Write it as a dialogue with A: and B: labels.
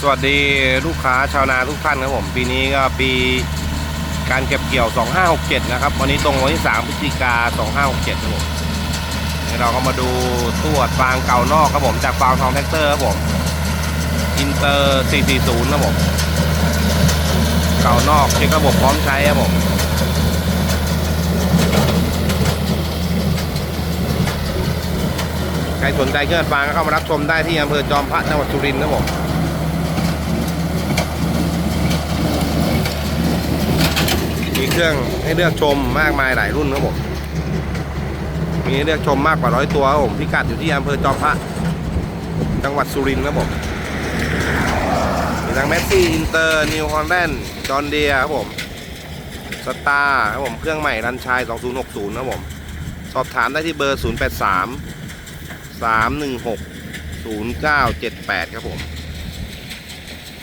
A: สวัสดีลูกค้าชาวนาทุกท่านครับผม ปีนี้ก็ปีการเก็บเกี่ยว 2567 นะครับ วันนี้ตรงวันที่ 3พฤศจิกา 2567 ครับผมเราก็มาดูตรวจฟางเก่านอกครับผมจากฟางทองแท็กเตอร์ครับผมอินเตอร์ 440 ครับผมเก่านอกเช็คระบบพร้อมใช้ครับผมใครสนใจเครื่องฟางก็เข้ามารับชมได้ที่อำเภอจอมพระจังหวัดสุรินทร์ครับผม มีเครื่องให้เลือกชมมากมายหลายรุ่นครับผม มีให้เลือกชมมากกว่าร้อยตัวครับผม พิกัดอยู่ที่อำเภอจอมพระ จังหวัดสุรินทร์ครับผม มีทั้งแมสซี่อินเตอร์นิวฮอลแลนด์จอห์นเดียครับผม สตาร์ครับผม เครื่องใหม่รันชัย2060 ครับผม สอบถามได้ที่เบอร์ 083 316 0978 ครับผม